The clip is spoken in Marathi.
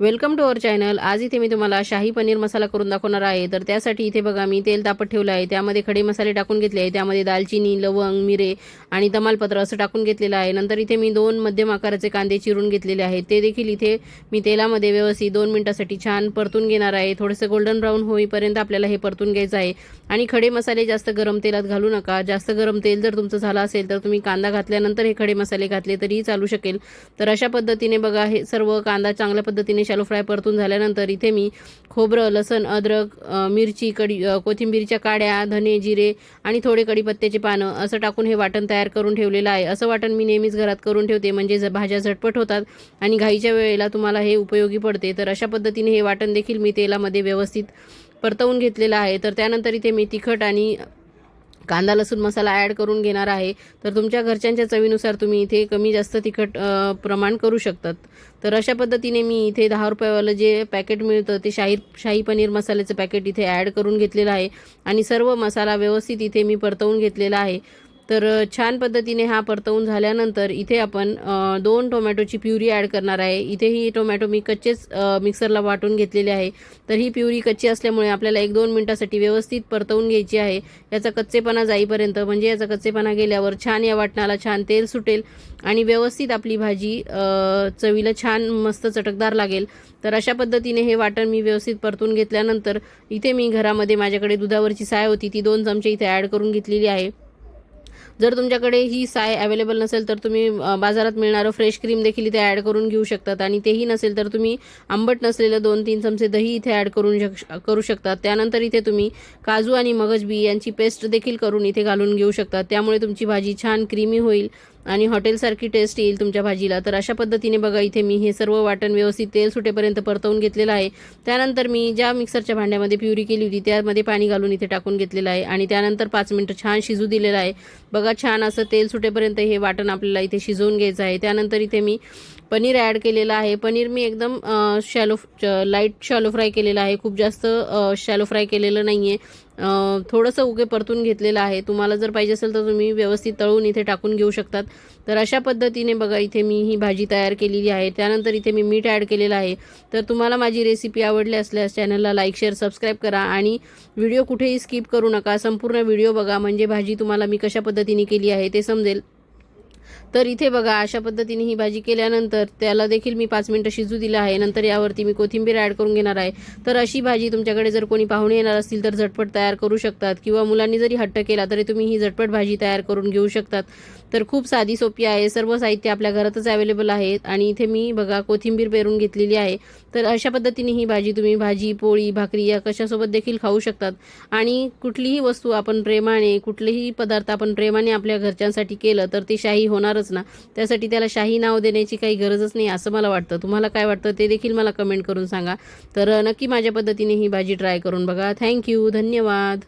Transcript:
Welcome to our channel. आज इथे मी तुम्हाला शाही पनीर मसाला करून दाखवणार आहे. तर त्यासाठी इथे बघा मी तेल तापत ठेवलं आहे. त्यामध्ये खडे मसाले टाकून घेतले आहे. त्यामध्ये दालचिनी लवंग मिरे आणि तमालपत्र असं टाकून घेतलेलं आहे. नंतर इथे मी दोन मध्यम आकाराचे कांदे चिरून घेतलेले आहेत. ते देखील इथे मी तेलामध्ये व्यवस्थित दोन मिनटासाठी छान परतून घेणार आहे. थोडंसं गोल्डन ब्राऊन होईपर्यंत आपल्याला हे परतून घ्यायचं आहे. आणि खडे मसाले जास्त गरम तेलात घालू नका. जास्त गरम तेल जर तुमचं झालं असेल तर तुम्ही कांदा घातल्यानंतर हे खडे मसाले घातले तरीही चालू शकेल. तर अशा पद्धतीने बघा हे सर्व कांदा चांगल्या पद्धतीने शॅलो फ्राय परतून झाल्यानंतर इथे मी खोबरं लसण अद्रक मिरची कडी कोथिंबीरच्या काड्या धने जिरे आणि थोडे कडीपत्त्याचे पानं असं टाकून हे वाटण तयार करून ठेवलेलं आहे. असं वाटण मी नेहमीच घरात करून ठेवते. म्हणजे ज भाज्या झटपट होतात आणि घाईच्या वेळेला तुम्हाला हे उपयोगी पडते. तर अशा पद्धतीने हे वाटण देखील मी तेलामध्ये व्यवस्थित परतवून घेतलेलं आहे. तर त्यानंतर इथे मी तिखट आणि कांदा लसूण मसाला ॲड करून घेणार आहे. तर तुमच्या घरच्यांच्या चवीनुसार तुम्ही इथे कमी जास्त तिखट प्रमाण करू शकतात. तर अशा पद्धतीने मी इथे दहा रुपयावालं जे पॅकेट मिळतं ते शाही शाही पनीर मसाल्याचं पॅकेट इथे ॲड करून घेतलेलं आहे. आणि सर्व मसाला व्यवस्थित इथे मी परतवून घेतलेला आहे. तर छान पद्धतीने हा परतवून झाल्यानंतर इथे आपण दोन टोमॅटोची प्युरी ॲड करणार आहे. इथे ही टोमॅटो मी कच्चेच मिक्सरला वाटून घेतलेले आहे. तर ही प्युरी कच्ची असल्यामुळे आपल्याला एक दोन मिनटासाठी व्यवस्थित परतवून घ्यायची आहे. याचा कच्चेपणा जाईपर्यंत म्हणजे याचा कच्चेपणा गेल्यावर छान या वाटणाला छान तेल सुटेल आणि व्यवस्थित आपली भाजी चवीला छान मस्त चटकदार लागेल. तर अशा पद्धतीने हे वाटण मी व्यवस्थित परतून घेतल्यानंतर इथे मी घरामध्ये माझ्याकडे दुधावरची साय होती ती दोन चमचे इथे ॲड करून घेतलेली आहे. जर तुमच्याकडे ही साय अवेलेबल नसेल तर तुम्ही बाजारात मिळणारं फ्रेश क्रीम देखील इथे ॲड करून घेऊ शकतात. आणि तेही नसेल तर तुम्ही आंबट नसलेलं दोन तीन चमचे दही इथे ॲड करून शक करू शकतात. त्यानंतर इथे तुम्ही काजू आणि मगजबी यांची पेस्ट देखील करून इथे घालून घेऊ शकतात. त्यामुळे तुमची भाजी छान क्रीमी होईल. आणि हॉटेलसारखी टेस्ट येईल तुमच्या भाजीला. तर अशा पद्धतीने बघा इथे मी हे सर्व वाटण व्यवस्थित तेल सुटेपर्यंत परतवून घेतलेलं आहे. त्यानंतर मी ज्या मिक्सरच्या भांड्यामध्ये प्युरी केली होती त्यामध्ये पाणी घालून इथे टाकून घेतलेलं आहे. आणि त्यानंतर पाच मिनटं छान शिजू दिलेलं आहे. बघा छान असं तेल सुटेपर्यंत हे वाटण आपल्याला इथे शिजवून घ्यायचं आहे. त्यानंतर इथे मी पनीर ॲड केलेलं आहे. पनीर मी एकदम शॅलो लाइट शॅलो फ्राय केलेलं आहे. खूप जास्त शॅलो फ्राय केलेलं नाही आहे थोडंसं उगे परतून घेतलेलं आहे. तुम्हाला जर पाहिजे असेल तर तुम्ही व्यवस्थित तळून इथे टाकून घेऊ शकतात. तर अशा पद्धतीने बघा इथे मी ही भाजी तयार केलेली आहे. त्यानंतर इथे मी मीठ ॲड केलेलं आहे. तर तुम्हाला माझी रेसिपी आवडली असल्यास चॅनलला लाईक शेअर सबस्क्राईब करा आणि व्हिडिओ कुठेही स्किप करू नका. संपूर्ण व्हिडिओ बघा. म्हणजे भाजी तुम्हाला मी कशा पद्धतीने केली आहे ते समजेल. तर इथे बघा अशा पद्धतीने ही भाजी केल्यानंतर त्याला देखील मी पाच मिनटं शिजू दिलं आहे. नंतर यावरती मी कोथिंबीर ॲड करून घेणार आहे. तर अशी भाजी तुमच्याकडे जर कोणी पाहुणे येणार असतील तर झटपट तयार करू शकतात. किंवा मुलांनी जरी हट्ट केला तरी तुम्ही ही झटपट भाजी तयार करून घेऊ शकतात. तर खूप साधी सोपी आहे. सर्व साहित्य आपल्या घरातच अवेलेबल आहेत. आणि इथे मी बघा कोथिंबीर पेरून घेतलेली आहे. तर अशा पद्धतीने ही भाजी तुम्ही भाजी पोळी भाकरी या कशासोबत देखील खाऊ शकतात. आणि कुठलीही वस्तू आपण प्रेमाने कुठलेही पदार्थ आपण प्रेमाने आपल्या घरच्यांसाठी केलं तर ते शाही होणारच ना. त्यासाठी त्याला शाही नाव देण्याची काही गरजच नाही असं मला वाटतं. तुम्हाला काय वाटतं ते देखील मला कमेंट करून सांगा. तर नक्की माझ्या पद्धतीने ही भाजी ट्राय करून बघा. थँक्यू धन्यवाद.